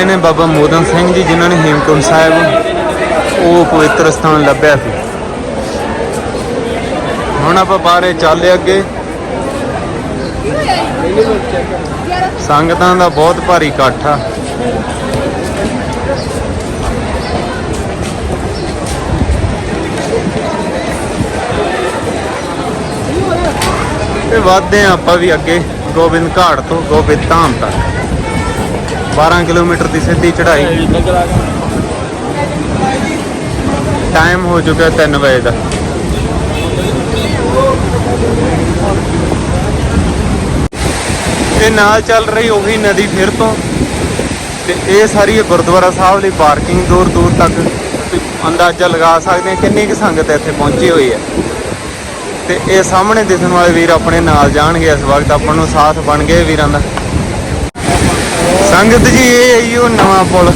ਆਏ ਨੇ ਬਾਬਾ ਮੋਦਨ ਸਿੰਘ ਜੀ, ਜਿਨ੍ਹਾਂ ਨੇ ਹੇਮਕੁੰਟ ਸਾਹਿਬ ਉਹ ਪਵਿੱਤਰ ਸਥਾਨ ਲੱਭਿਆ ਸੀ। ਹੁਣ ਆਪਾਂ ਬਾਹਰੇ ਚੱਲੇ ਅੱਗੇ। ਸੰਗਤਾਂ ਦਾ ਬਹੁਤ ਭਾਰੀ ਇਕੱਠ ਆ। ਤੇ ਵਧਦੇ ਆਪਾਂ ਵੀ ਅੱਗੇ ਗੋਬਿੰਦ ਘਾਟ ਤੋਂ ਗੋਬਿੰਦ ਧਾਮ ਤੱਕ। 12 ਕਿਲੋਮੀਟਰ ਦੀ ਸਿੱਧੀ ਚੜ੍ਹਾਈ। ਟਾਈਮ ਹੋ ਚੁੱਕਾ 3 ਵਜੇ ਦਾ। ਤੇ ਨਾਲ ਚੱਲ ਰਹੀ ਉਹੀ ਨਦੀ ਫਿਰ ਤੋਂ। ਤੇ ਇਹ ਸਾਰੀ ਗੁਰਦੁਆਰਾ ਸਾਹਿਬ ਲਈ ਪਾਰਕਿੰਗ ਦੂਰ ਦੂਰ ਤੱਕ ਅੰਦਾਜ਼ਾ ਲਗਾ ਸਕਦੇ ਆ ਕਿੰਨੀ ਕੁ ਸੰਗਤ ਇੱਥੇ ਪਹੁੰਚੀ ਹੋਈ ਹੈ। ਤੇ ਇਹ ਸਾਹਮਣੇ ਦਿਸਣ ਵਾਲੇ ਵੀਰ ਆਪਣੇ ਨਾਲ ਜਾਣਗੇ ਇਸ ਵਕਤ, ਆਪਾਂ ਨੂੰ ਸਾਥ ਬਣ ਗਏ ਵੀਰਾਂ ਦਾ। ਸੰਗਤ ਜੀ, ਇਹ ਹੈ ਜੀ ਉਹ ਨਵਾਂ ਪੁਲ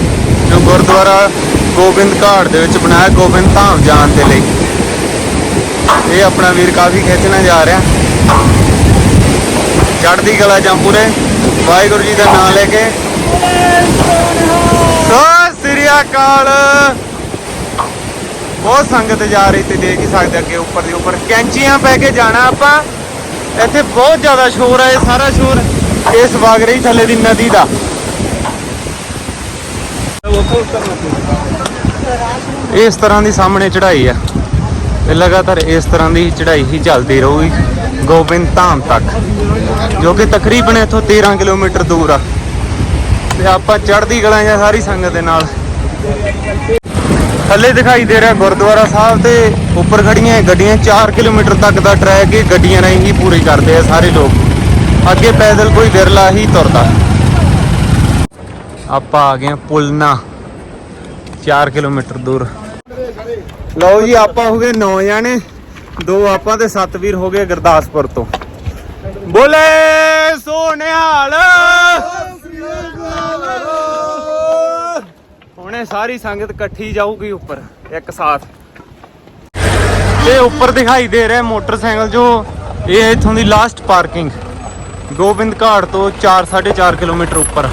ਜੋ ਗੁਰਦੁਆਰਾ ਗੋਬਿੰਦ ਘਾਟ ਦੇ ਵਿੱਚ ਬਣਾਇਆ, ਗੋਬਿੰਦ ਧਾਮ ਜਾਣ ਦੇ ਲਈ। ਇਹ ਆਪਣਾ ਵੀਰ ਕਾਫੀ ਖਿੱਚਣਾ ਜਾ ਰਿਹਾ। ਚੜ੍ਹਦੀ ਕਲਾ ਜੰਪੂਰੇ ਵਾਹਿਗੁਰੂ ਜੀ ਦਾ ਨਾਮ ਲੈ ਕੇ। ਸਤਿ ਸ੍ਰੀ ਅਕਾਲ। ਬਹੁਤ ਸੰਗਤ ਜਾ ਰਹੀ ਤੇ ਦੇਖ ਹੀ ਸਕਦੇ ਅੱਗੇ ਉੱਪਰ ਦੀ ਉੱਪਰ। ਕੈਂਚੀਆਂ ਪੈ ਕੇ ਜਾਣਾ ਆਪਾਂ। ਇੱਥੇ ਬਹੁਤ ਜ਼ਿਆਦਾ ਸ਼ੋਰ ਹੈ ਸਾਰਾ ਸ਼ੋਰ ਇਸ ਵਗ ਰਹੀ ਥੱਲੇ ਦੀ ਨਦੀ ਦਾ। ਇਸ ਤਰ੍ਹਾਂ ਦੀ ਸਾਹਮਣੇ ਚੜ੍ਹਾਈ ਆ ਤੇ ਲਗਾਤਾਰ ਇਸ ਤਰ੍ਹਾਂ ਦੀ ਚੜ੍ਹਾਈ ਹੀ ਚੱਲਦੀ ਰਹੂਗੀ ਗੋਬਿੰਦ ਧਾਮ ਤੱਕ, ਜੋ ਕਿ ਤਕਰੀਬਨ ਇੱਥੋਂ 13 ਕਿਲੋਮੀਟਰ ਦੂਰ ਆ। ਤੇ ਆਪਾਂ ਚੜ੍ਹਦੀ ਕਲਾਂ ਜਾਂ ਸਾਰੀ ਸੰਗਤ ਦੇ ਨਾਲ ਥੱਲੇ ਦਿਖਾਈ ਦੇ ਰਿਹਾ ਗੁਰਦੁਆਰਾ ਸਾਹਿਬ ਤੇ ਉੱਪਰ ਖੜੀਆਂ ਗੱਡੀਆਂ 4 ਕਿਲੋਮੀਟਰ ਤੱਕ ਦਾ ਟਰੈਕ ਇਹ ਗੱਡੀਆਂ ਰਾਹੀਂ ਹੀ ਪੂਰੀ ਕਰਦੇ ਆ ਸਾਰੇ ਲੋਕ। ਅੱਗੇ ਪੈਦਲ ਕੋਈ ਵਿਰਲਾ ਹੀ ਤੁਰਦਾ। ਆਪਾਂ ਆ ਗਏ ਹਾਂ ਪੁਲਨਾ। 4 ਕਿਲੋਮੀਟਰ ਦੂਰ। ਲਓ ਜੀ, ਆਪਾਂ ਹੋ ਗਏ 9 ਜਾਣੇ। ਦੋ ਆਪਾਂ ਤੇ ਸੱਤ ਵੀਰ ਹੋ ਗਏ ਗੁਰਦਾਸਪੁਰ ਤੋਂ। ਬੋਲੇ ਸੋਨਿਹਾਲ! ਹੁਣੇ ਸਾਰੀ ਸੰਗਤ ਇਕੱਠੀ ਜਾਊਗੀ ਉੱਪਰ, ਇੱਕ ਸਾਥ। ਤੇ ਉੱਪਰ ਦਿਖਾਈ ਦੇ ਰਿਹਾ ਮੋਟਰਸਾਈਕਲ ਜੋ ਇਹ ਇਥੋਂ ਦੀ ਲਾਸਟ ਪਾਰਕਿੰਗ ਗੋਬਿੰਦ ਘਾਟ ਤੋਂ 4 4.5 ਕਿਲੋਮੀਟਰ ਉੱਪਰ।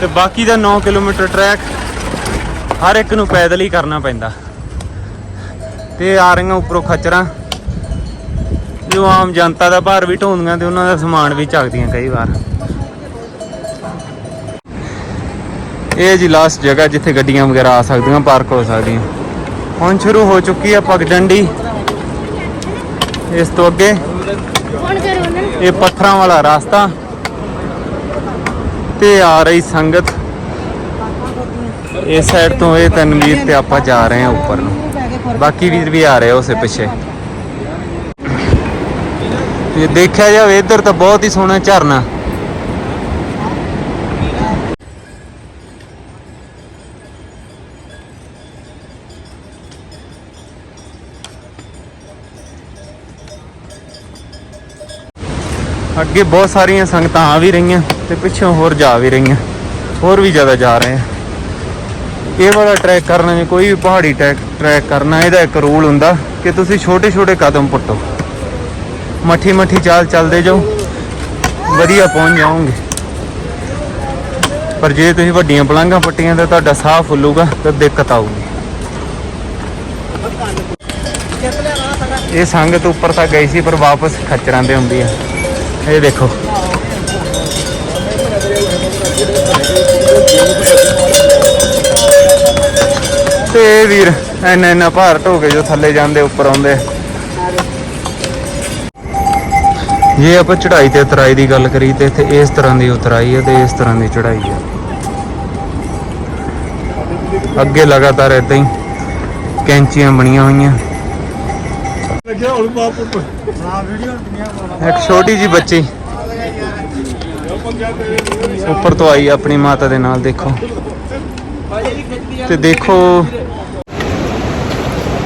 ਤੇ ਬਾਕੀ ਦਾ 9 ਕਿਲੋਮੀਟਰ ਟਰੈਕ ਹਰ ਇੱਕ ਨੂੰ ਪੈਦਲ ਹੀ ਕਰਨਾ ਪੈਂਦਾ। ਤੇ ਆ ਰਹੀਆਂ ਉੱਪਰੋਂ ਖਚਰਾਂ। ਜੋ ਆਮ ਜਨਤਾ ਦਾ ਭਾਰ ਵੀ ਢੋਂਦੀਆਂ ਤੇ ਉਹਨਾਂ ਦਾ ਸਮਾਨ ਵੀ ਚੱਕਦੀਆਂ ਕਈ ਵਾਰ। ਇਹ ਜੀ ਲਾਸਟ ਜਗ੍ਹਾ ਜਿੱਥੇ ਗੱਡੀਆਂ ਵਗੈਰਾ ਆ ਸਕਦੀਆਂ ਪਾਰਕ ਹੋ ਸਕਦੀਆਂ। ਹੁਣ ਸ਼ੁਰੂ ਹੋ ਚੁੱਕੀ ਹੈ ਪਗਡੰਡੀ ਇਸ ਤੋਂ ਅੱਗੇ ਇਹ ਪੱਥਰਾਂ ਵਾਲਾ ਰਸਤਾ। ਤੇ ਆ ਰਹੀ ਸੰਗਤ। ਇਸ ਸਾਈਡ ਤੋਂ ਇਹ ਤਨਵੀਰ ਤੇ ਆਪਾਂ ਜਾ ਰਹੇ ਹਾਂ ਉੱਪਰ ਨੂੰ। ਬਾਕੀ ਵੀਰ ਵੀ ਆ ਰਹੇ ਉਸੇ ਪਿੱਛੇ। ਤੇ ਦੇਖਿਆ ਜਾਵੇ, ਇੱਧਰ ਤਾਂ ਬਹੁਤ ਹੀ ਸੋਹਣਾ ਝਰਨਾ। ਅੱਗੇ ਬਹੁਤ ਸਾਰੀਆਂ ਸੰਗਤਾਂ ਆ ਵੀ ਰਹੀਆਂ। ਤੇ ਪਿੱਛੋਂ ਹੋਰ ਜਾ ਵੀ ਰਹੀਆਂ। ਹੋਰ ਵੀ ਜ਼ਿਆਦਾ ਜਾ ਰਹੇ ਆ। ਇਹ ਵਾਲਾ ਟਰੈਕ ਕਰਨਾ ਜੇ ਕੋਈ ਵੀ ਪਹਾੜੀ ਟਰੈਕ ਟਰੈਕ ਕਰਨਾ, ਇਹਦਾ ਇੱਕ ਰੂਲ ਹੁੰਦਾ ਕਿ ਤੁਸੀਂ ਛੋਟੇ ਛੋਟੇ ਕਦਮ ਪੁੱਟੋ। ਮੱਠੀ ਮੱਠੀ ਚਾਲ ਚੱਲਦੇ ਜਾਓ, ਵਧੀਆ ਪਹੁੰਚ ਜਾਓਗੇ। ਪਰ ਜੇ ਤੁਸੀਂ ਵੱਡੀਆਂ ਪਲਾਂਘਾਂ ਪੱਟੀਆਂ ਤਾਂ ਤੁਹਾਡਾ ਸਾਹ ਫੁੱਲੂਗਾ ਤਾਂ ਦਿੱਕਤ ਆਊਗੀ। ਇਹ ਸੰਗਤ ਉੱਪਰ ਤੱਕ ਗਈ ਸੀ ਪਰ ਵਾਪਸ ਖੱਚਰਾਂ ਤੇ ਹੁੰਦੀ ਆ। ਇਹ ਦੇਖੋ। ਤੇ ਵੀਰ ਇੰਨਾ ਇੰਨਾ ਭਾਰ ਢੋ ਕੇ ਜੋ ਥੱਲੇ ਜਾਂਦੇ ਉੱਪਰ ਆਉਂਦੇ। ਜੇ ਆਪਾਂ ਚੜ੍ਹਾਈ ਤੇ ਉਤਰਾਈ ਦੀ ਗੱਲ ਕਰੀ ਤੇ ਇੱਥੇ ਇਸ ਤਰ੍ਹਾਂ ਦੀ ਉਤਰਾਈ ਹੈ ਤੇ ਇਸ ਤਰ੍ਹਾਂ ਦੀ ਚੜ੍ਹਾਈ ਹੈ। ਅੱਗੇ ਲਗਾਤਾਰ ਇਦਾਂ ਹੀ ਕੈਂਚੀਆਂ ਬਣੀਆਂ ਹੋਈਆਂ। ਇੱਕ ਛੋਟੀ ਜੀ ਬੱਚੀ। ਉੱਪਰ ਤੋਂ ਆਈ ਆਪਣੀ ਮਾਤਾ ਦੇ ਨਾਲ, ਦੇਖੋ। ਤੇ ਦੇਖੋ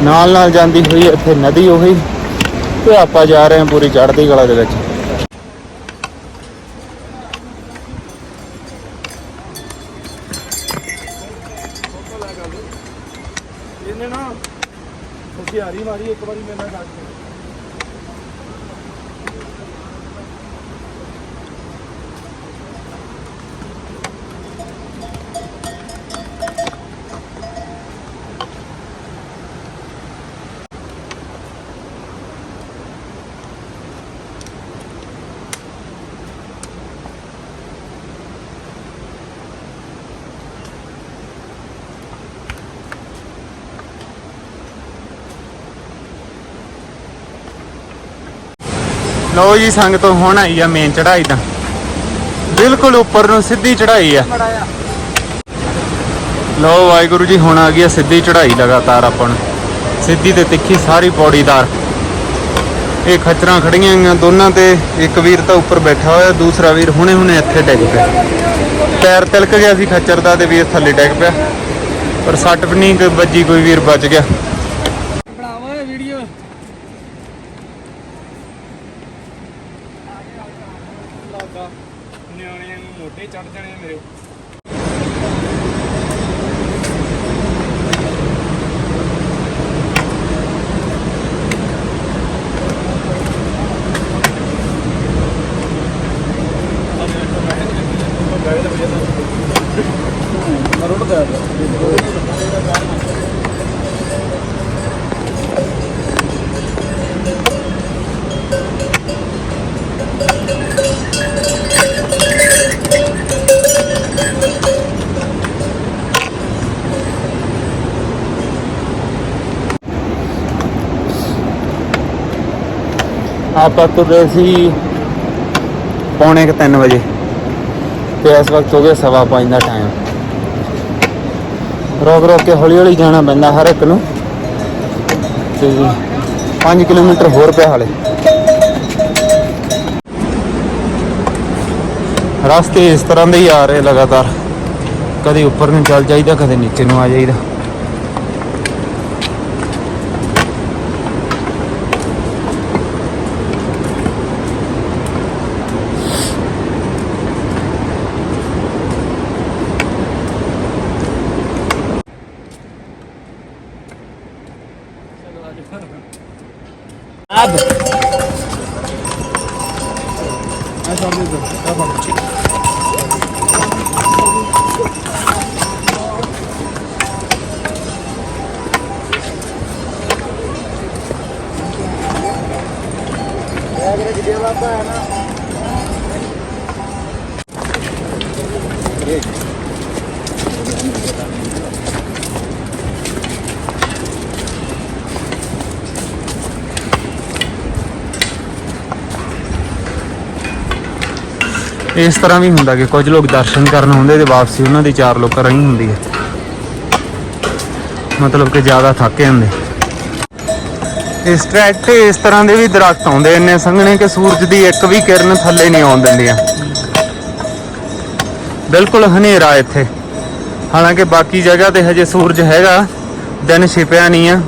ਨਾਲ ਨਾਲ ਜਾਂਦੀ ਹੋਈ ਇੱਥੇ ਨਦੀ ਉਹੀ, ਤੇ ਆਪਾਂ ਜਾ ਰਹੇ ਹਾਂ ਪੂਰੀ ਚੜ੍ਹਦੀ ਕਲਾ ਦੇ ਵਿੱਚ। ਇਹਨੇ ਨਾ ਹੁਸ਼ਿਆਰੀ ਮਾਰੀ, ਇੱਕ ਵਾਰੀ ਮੇਰੇ ਨਾਲ ਗੱਲ ਲਓ ਜੀ ਸੰਗਤ ਹੁਣ ਆਈ ਆ ਮੇਨ ਚੜਾਈ ਤਾਂ। ਬਿਲਕੁਲ ਉੱਪਰ ਨੂੰ ਸਿੱਧੀ ਚੜਾਈ ਆ। ਲਓ ਵਾਹਿਗੁਰੂ ਜੀ, ਹੁਣ ਆ ਗਈ ਆ ਸਿੱਧੀ ਚੜਾਈ ਲਗਾਤਾਰ ਆਪਾਂ ਨੂੰ। ਸਿੱਧੀ ਤੇ ਤਿੱਖੀ ਸਾਰੀ ਪੌੜੀਦਾਰ ਇਹ ਖਚਰਾਂ ਖੜੀਆਂ ਗਈਆਂ ਦੋਨਾਂ ਤੇ। ਇੱਕ ਵੀਰ ਤਾਂ ਉੱਪਰ ਬੈਠਾ ਹੋਇਆ, ਦੂਸਰਾ ਵੀਰ ਹੁਣੇ ਹੁਣੇ ਇੱਥੇ ਡਿੱਗ ਪਿਆ। ਪੈਰ ਤਿਲਕ ਗਿਆ ਸੀ ਖੱਚਰ ਦਾ ਤੇ ਵੀਰ ਥੱਲੇ ਡਿੱਗ ਪਿਆ। ਪਰ ਸੱਟ ਵੀ ਨਹੀਂ, ਕੋਈ ਵੱਜੀ, ਕੋਈ ਵੀਰ ਬਚ ਗਿਆ। ਆਪਾਂ ਤੁਰ ਰਹੇ ਸੀ ਪੌਣੇ 3 ਵਜੇ ਤੇ ਇਸ ਵਕਤ ਹੋ ਗਿਆ ਸਵਾ ਪੰਜ ਦਾ ਟਾਈਮ ਰੋਕ ਰੋਕ ਕੇ ਹੌਲੀ ਹੌਲੀ ਜਾਣਾ ਪੈਂਦਾ ਹਰ ਇੱਕ ਨੂੰ। ਤੇ 5 ਕਿਲੋਮੀਟਰ ਹੋਰ ਪਿਆ ਹਾਲੇ। ਰਸਤੇ ਇਸ ਤਰ੍ਹਾਂ ਦੇ ਹੀ ਆ ਰਹੇ ਲਗਾਤਾਰ। ਕਦੇ ਉੱਪਰ ਨੂੰ ਚੱਲ ਜਾਈਦਾ, ਕਦੇ ਨੀਚੇ ਨੂੰ ਆ ਜਾਈਦਾ। Nada. Mais uma vida. Tá bom. Regra de delatar, não. Ei. ਇਸ ਤਰ੍ਹਾਂ ਵੀ ਹੁੰਦਾ ਕਿ ਕੁਝ ਲੋਕ ਦਰਸ਼ਨ ਕਰਨ ਹੁੰਦੇ ਤੇ ਵਾਪਸੀ ਉਹਨਾਂ ਦੀ ਚਾਰ ਲੋਕਾਂ ਰਹੀ ਹੁੰਦੀ ਹੈ। ਮਤਲਬ ਕਿ ਜ਼ਿਆਦਾ ਥੱਕੇ ਹੁੰਦੇ ਇਸ ਟਰੈਕ ਤੇ ਇਸ ਤਰ੍ਹਾਂ ਦੇ ਵੀ ਦਰਖਤ ਆਉਂਦੇ ਇੰਨੇ ਸੰਘਣੇ ਕਿ ਸੂਰਜ ਦੀ ਇੱਕ ਵੀ ਕਿਰਨ ਥੱਲੇ ਨਹੀਂ ਆਉਣ ਦਿੰਦੀਆਂ। ਬਿਲਕੁਲ ਹਨੇਰਾ ਇੱਥੇ। ਹਾਲਾਂਕਿ ਬਾਕੀ ਜਗ੍ਹਾ ਤੇ ਹਜੇ ਸੂਰਜ ਹੈਗਾ, ਦਿਨ ਛਿਪਿਆ ਨਹੀਂ ਆ।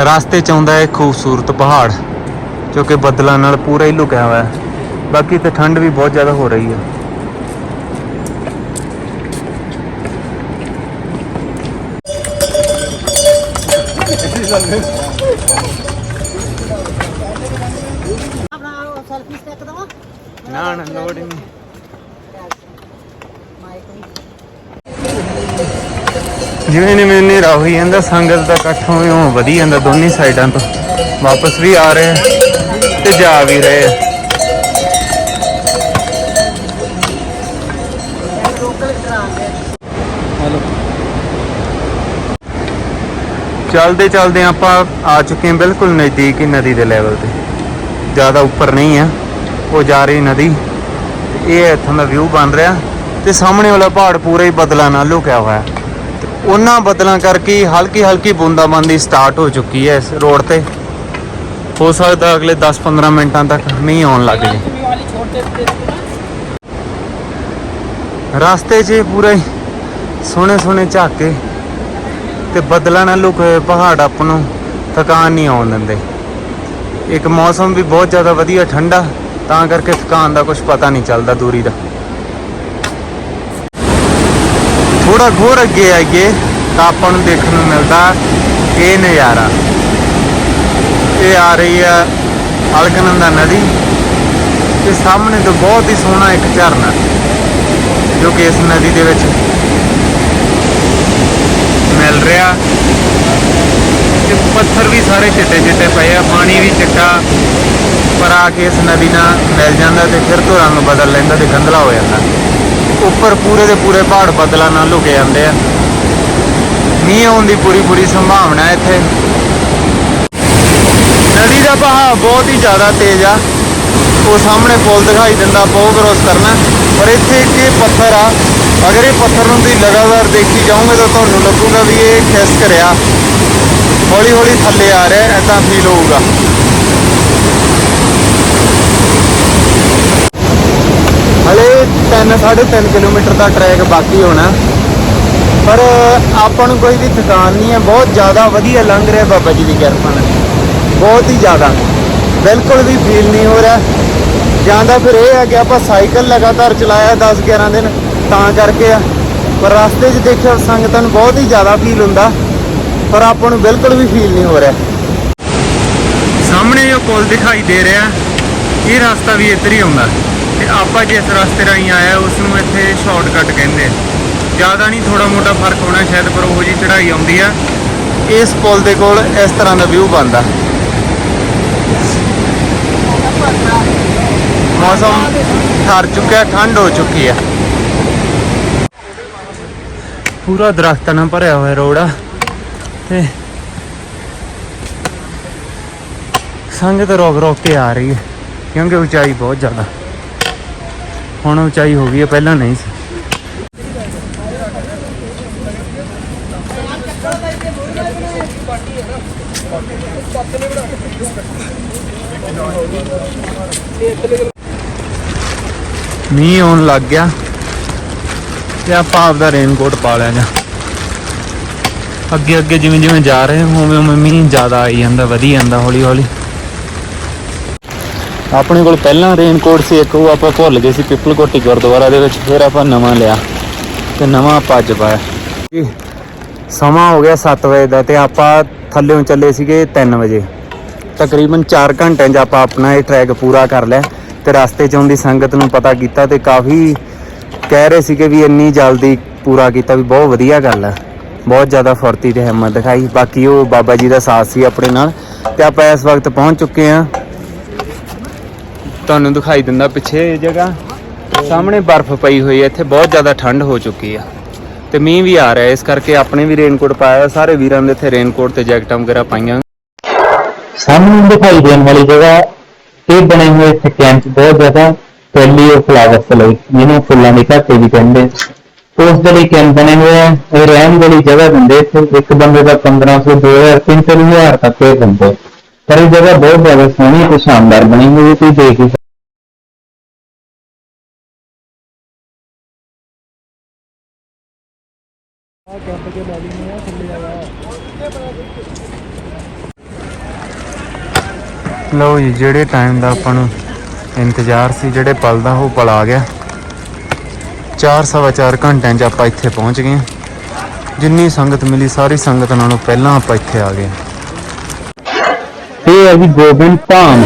ਰਸਤੇ ਚ ਆਉਂਦਾ ਹੈ ਖੂਬਸੂਰਤ ਪਹਾੜ। ਜੋ ਕਿ ਬੱਦਲਾਂ ਨਾਲ ਪੂਰਾ ਹੀ ਲੁਕਿਆ ਹੋਇਆ ਹੈ। ਬਾਕੀ ਤੇ ਠੰਡ ਵੀ ਬਹੁਤ ਜ਼ਿਆਦਾ ਹੋ ਰਹੀ ਹੈ। ਨਾ ਨਾ ਲੋੜ ਨਹੀਂ। ਜਿਵੇਂ ਜਿਵੇਂ ਹਨੇਰਾ ਹੋਈ ਜਾਂਦਾ ਸੰਗਤ ਦਾ ਇਕੱਠ ਉਹ ਵਧੀ ਜਾਂਦਾ ਦੋਨੇ ਸਾਈਡਾਂ ਤੋਂ। ਵਾਪਸ ਵੀ ਆ ਰਹੇ ਆ। ਤੇ ਜਾ ਵੀ ਰਹੇ ਆ। ਚੱਲਦੇ ਚੱਲਦੇ ਆਪਾਂ ਆ ਚੁੱਕੇ ਹਾਂ ਬਿਲਕੁਲ ਨਜ਼ਦੀਕ ਹੀ ਨਦੀ ਦੇ ਲੈਵਲ ਤੇ। ਜ਼ਿਆਦਾ ਉੱਪਰ ਨਹੀਂ ਆ ਉਹ ਜਾ ਰਹੀ ਨਦੀ। ਇਹ ਇੱਥੋਂ ਦਾ ਵਿਊ ਬਣ ਰਿਹਾ ਤੇ ਸਾਹਮਣੇ ਵਾਲਾ ਪਹਾੜ ਪੂਰਾ ਹੀ ਬਦਲਾਂ ਨਾਲ ਲੁਕਿਆ ਹੋਇਆ। ਉਹਨਾਂ ਬਦਲਾਂ ਕਰਕੇ ਹਲਕੀ ਹਲਕੀ ਬੂੰਦਾਬਾਂਦੀ ਸਟਾਰਟ ਹੋ ਚੁੱਕੀ ਹੈ ਇਸ ਰੋਡ ਤੇ। ਹੋ ਸਕਦਾ ਅਗਲੇ 10-15 ਮਿੰਟਾਂ ਤੱਕ ਮੀਂਹ ਆਉਣ ਲੱਗ ਜੇ। ਰਸਤੇ 'ਚ ਪੂਰੇ ਸੋਹਣੇ ਸੋਹਣੇ ਝਾਕੇ ਤੇ ਬਦਲਾਂ ਨਾਲ ਲੁਕੇ ਪਹਾੜ ਆਪ ਨੂੰ ਥਕਾਨ ਨਹੀਂ ਆਉਣ ਦਿੰਦੇ। ਇੱਕ ਮੌਸਮ ਵੀ ਬਹੁਤ ਜ਼ਿਆਦਾ ਵਧੀਆ ਠੰਡਾ, ਤਾਂ ਕਰਕੇ ਥਕਾਨ ਦਾ ਕੁਝ ਪਤਾ ਨਹੀਂ ਚੱਲਦਾ ਦੂਰੀ ਦਾ। ਥੋੜਾ ਘੋਰ ਅੱਗੇ ਆਈਏ ਤਾਂ ਆਪਾਂ ਨੂੰ ਦੇਖਣ ਨੂੰ ਮਿਲਦਾ ਇਹ ਨਜ਼ਾਰਾ। ਇਹ ਆ ਰਹੀ ਆ ਅਲਕਨੰਦਾ ਨਦੀ ਤੇ ਸਾਹਮਣੇ ਤੋਂ ਬਹੁਤ ਹੀ ਸੋਹਣਾ ਇੱਕ ਝਰਨਾ ਜੋ ਕਿ ਇਸ ਨਦੀ ਦੇ ਵਿੱਚ ਮਿਲ ਰਿਹਾ ਤੇ ਪੱਥਰ ਵੀ ਸਾਰੇ ਚਿੱਟੇ ਚਿੱਟੇ ਪਏ ਆ, ਪਾਣੀ ਵੀ ਚਿੱਟਾ, ਪਰ ਆ ਕੇ ਇਸ ਨਦੀ ਨਾਲ ਮਿਲ ਜਾਂਦਾ ਤੇ ਫਿਰ ਤੋਂ ਰੰਗ ਬਦਲ ਲੈਂਦਾ ਤੇ ਗੰਧਲਾ ਹੋ ਜਾਂਦਾ। ਉੱਪਰ ਪੂਰੇ ਦੇ ਪੂਰੇ ਪਹਾੜ ਬੱਦਲਾਂ ਨਾਲ ਲੁਕੇ ਜਾਂਦੇ ਆ। ਮੀਂਹ ਆਉਣ ਦੀ ਪੂਰੀ ਪੂਰੀ ਸੰਭਾਵਨਾ ਹੈ ਇੱਥੇ। ਨਦੀ ਦਾ ਵਹਾਅ ਬਹੁਤ ਹੀ ਜ਼ਿਆਦਾ ਤੇਜ਼ ਆ। ਉਹ ਸਾਹਮਣੇ ਪੁਲ ਦਿਖਾਈ ਦਿੰਦਾ ਆਪਾਂ ਕਰੋਸ ਕਰਨਾ। ਪਰ ਇੱਥੇ ਇੱਕ ਇਹ ਪੱਥਰ ਆ, ਅਗਰ ਇਹ ਪੱਥਰ ਨੂੰ ਤੁਸੀਂ ਲਗਾਤਾਰ ਦੇਖੀ ਜਾਓਗੇ ਤਾਂ ਤੁਹਾਨੂੰ ਲੱਗੂਗਾ ਵੀ ਇਹ ਖਿਸਕ ਰਿਹਾ। ਹੌਲੀ ਹੌਲੀ ਥੱਲੇ ਆ ਰਿਹਾ ਐਦਾਂ ਫੀਲ ਹੋਊਗਾ। ਹਲੇ 3 3.5 ਕਿਲੋਮੀਟਰ ਦਾ ਟਰੈਕ ਬਾਕੀ ਹੋਣਾ। ਪਰ ਆਪਾਂ ਨੂੰ ਕੋਈ ਵੀ ਥਕਾਨ ਨਹੀਂ ਹੈ, ਬਹੁਤ ਜ਼ਿਆਦਾ ਵਧੀਆ ਲੰਘ ਰਿਹਾ ਬਾਬਾ ਜੀ ਦੀ ਕਿਰਪਾ ਨਾਲ। ਬਹੁਤ ਹੀ ਜ਼ਿਆਦਾ। ਬਿਲਕੁਲ ਵੀ ਫੀਲ ਨਹੀਂ ਹੋ ਰਿਹਾ। ਜਾਂ ਤਾਂ ਫਿਰ ਇਹ ਹੈ ਕਿ ਆਪਾਂ ਸਾਈਕਲ ਲਗਾਤਾਰ ਚਲਾਇਆ 10 11 ਦਿਨ, ਤਾਂ ਕਰਕੇ ਆ। ਪਰ ਰਸਤੇ 'ਚ ਦੇਖਿਆ ਸੰਗਤਾਂ ਨੂੰ ਬਹੁਤ ਹੀ ਜ਼ਿਆਦਾ ਫੀਲ ਹੁੰਦਾ। ਪਰ ਆਪਾਂ ਨੂੰ ਬਿਲਕੁਲ ਵੀ ਫੀਲ ਨਹੀਂ ਹੋ ਰਿਹਾ। ਸਾਹਮਣੇ ਜੋ ਪੁਲ ਦਿਖਾਈ ਦੇ ਰਿਹਾ। ਇਹ ਰਸਤਾ ਵੀ ਇੱਧਰ ਹੀ ਆਉਂਦਾ। ਤੇ ਆਪਾਂ ਜਿਸ ਰਸਤੇ ਰਾਹੀਂ ਆਇਆ ਉਸ ਨੂੰ ਇੱਥੇ ਸ਼ਾਰਟਕਟ ਕਹਿੰਦੇ। ਆ ਜ਼ਿਆਦਾ ਨਹੀਂ ਥੋੜਾ ਮੋਟਾ ਫ਼ਰਕ ਹੋਣਾ ਸ਼ਾਇਦ, ਪਰ ਉਹ ਜੀ ਚੜ੍ਹਾਈ ਆਉਂਦੀ ਆ। ਇਸ ਪੁਲ ਦੇ ਕੋਲ ਇਸ ਤਰ੍ਹਾਂ ਦਾ ਵਿਊ ਬਣਦਾ। ਮੌਸਮ ਠਰ ਚੁੱਕਿਆ, ਠੰਡ ਹੋ ਚੁੱਕੀ ਹੈ ਪੂਰਾ ਦਰਖਤਾਂ ਨਾਲ ਭਰਿਆ ਹੋਇਆ ਰੋਡ ਆ। ਤੇ ਸੰਗਤ ਰੋਕ ਰੋਕ ਕੇ ਆ ਰਹੀ ਹੈ, ਕਿਉਂਕਿ ਉਚਾਈ ਬਹੁਤ ਜ਼ਿਆਦਾ। ਹੁਣ ਉਚਾਈ ਹੋ ਗਈ ਹੈ, ਪਹਿਲਾਂ ਨਹੀਂ ਸੀ। ਮੀਂਹ ਆਉਣ ਲੱਗ ਗਿਆ ਤੇ ਆਪਾਂ ਆਪਦਾ ਰੇਨਕੋਟ ਪਾ ਲਿਆ ਜਾਂ। ਅੱਗੇ ਅੱਗੇ ਜਿਵੇਂ ਜਿਵੇਂ ਜਾ ਰਹੇ ਹਾਂ ਉਵੇਂ ਉਵੇਂ ਮੀਂਹ ਜ਼ਿਆਦਾ ਆਈ ਜਾਂਦਾ ਵਧੀ ਜਾਂਦਾ ਹੌਲੀ ਹੌਲੀ। ਆਪਣੇ ਕੋਲ ਪਹਿਲਾਂ ਰੇਨਕੋਟ ਸੀ ਇੱਕ ਉਹ ਆਪਾਂ ਭੁੱਲ ਗਏ ਸੀ ਪਿੱਪਲ ਕੋਟੀ ਗੁਰਦੁਆਰਾ ਦੇ ਵਿੱਚ ਫਿਰ ਆਪਾਂ ਨਵਾਂ ਲਿਆ ਤੇ ਨਵਾਂ ਆਪਾਂ ਅੱਜ ਪਾਇਆ। ਜੀ, ਸਮਾਂ ਹੋ ਗਿਆ 7 ਵਜੇ ਦਾ ਤੇ ਆਪਾਂ ਥੱਲੇੋਂ ਚੱਲੇ ਸੀਗੇ 3 ਵਜੇ। ਤਕਰੀਬਨ 4 ਘੰਟਿਆਂ 'ਚ ਆਪਾਂ ਆਪਣਾ ਇਹ ਟਰੈਕ ਪੂਰਾ ਕਰ ਲਿਆ। ਤੇ ਰਸਤੇ 'ਚ ਆਉਂਦੀ ਸੰਗਤ ਨੂੰ ਪਤਾ ਕੀਤਾ ਤੇ ਕਾਫੀ ਕਹਿ ਰਹੇ ਸੀਗੇ ਵੀ ਇੰਨੀ ਜਲਦੀ ਪੂਰਾ ਕੀਤਾ ਵੀ ਬਹੁਤ ਵਧੀਆ ਗੱਲ ਆ। ਬਹੁਤ ਜ਼ਿਆਦਾ ਫੁਰਤੀ ਤੇ ਹਿੰਮਤ ਦਿਖਾਈ। ਬਾਕੀ ਉਹ ਬਾਬਾ ਜੀ ਦਾ ਸਾਥ ਸੀ ਆਪਣੇ ਨਾਲ ਤੇ ਆਪਾਂ ਇਸ ਵਕਤ ਪਹੁੰਚ ਚੁੱਕੇ ਆ ਤੁਹਾਨੂੰ ਦਿਖਾਈ ਦਿੰਦਾ ਪਿੱਛੇ ਇਹ ਜਗ੍ਹਾ। ਸਾਹਮਣੇ ਬਰਫ਼ ਪਈ ਹੋਈ ਹੈ, ਇੱਥੇ ਬਹੁਤ ਜ਼ਿਆਦਾ ਠੰਡ ਹੋ ਚੁੱਕੀ ਆ। ਤੇ ਮੀਂਹ ਵੀ ਆ ਰਿਹਾ ਇਸ ਕਰਕੇ ਆਪਣੇ ਵੀ ਰੇਨਕੋਟ ਪਾਇਆ ਸਾਰੇ ਵੀਰਾਂ ਦੇ ਇੱਥੇ ਰੇਨਕੋਟ ਤੇ ਜੈਕਟਾਂ ਵਗੈਰਾ ਪਾਈਆਂ ਸਾਹਮਣੇ ਦਿਖਾਈ ਦੇਣ ਵਾਲੀ ਜਗ੍ਹਾ ਇਹ ਬਣੇ ਹੋਏ ਇੱਥੇ ਕੈਂਪ ਬਹੁਤ ਜ਼ਿਆਦਾ ਪਹਿਲੀ ਉਹ ਫਲਾਵਰਸ ਲਈ, ਜਿਹਨੂੰ ਫੁੱਲਾਂ ਦੇ ਘਾਟੇ ਵੀ ਕਹਿੰਦੇ ਉਸ ਦੇ ਲਈ ਕੈਂਪ ਬਣੇ ਹੋਏ ਆ। ਇਹ ਰਹਿਣ ਵਾਲੀ ਜਗ੍ਹਾ ਦਿੰਦੇ ਇੱਥੇ। ਇੱਕ ਬੰਦੇ ਦਾ 1500 2000 3000 ਤੱਕ ਇਹ ਦਿੰਦੇ ਪਰ ਇਹ ਜਗ੍ਹਾ ਬਹੁਤ ਜ਼ਿਆਦਾ ਸੋਹਣੀ ਤੇ ਸ਼ਾਨਦਾਰ ਬਣੀ ਹੋਈ ਤੁਸੀਂ ਦੇਖ ਹੀ ਸਕਦੇ ਲਓ ਜੀ, ਜਿਹੜੇ ਟਾਈਮ ਦਾ ਆਪਾਂ ਨੂੰ ਇੰਤਜ਼ਾਰ ਸੀ, ਜਿਹੜੇ ਪਲ ਦਾ ਉਹ ਪਲ ਆ ਗਿਆ। 4 ਸਵਾ ਚਾਰ ਘੰਟਿਆਂ 'ਚ ਆਪਾਂ ਇੱਥੇ ਪਹੁੰਚ ਗਏ ਜਿੰਨੀ ਸੰਗਤ ਮਿਲੀ, ਸਾਰੀ ਸੰਗਤ ਨਾਲੋਂ ਪਹਿਲਾਂ ਆਪਾਂ ਇੱਥੇ ਆ ਗਏ ਇਹ ਹੈ ਜੀ ਗੋਬਿੰਦ ਧਾਮ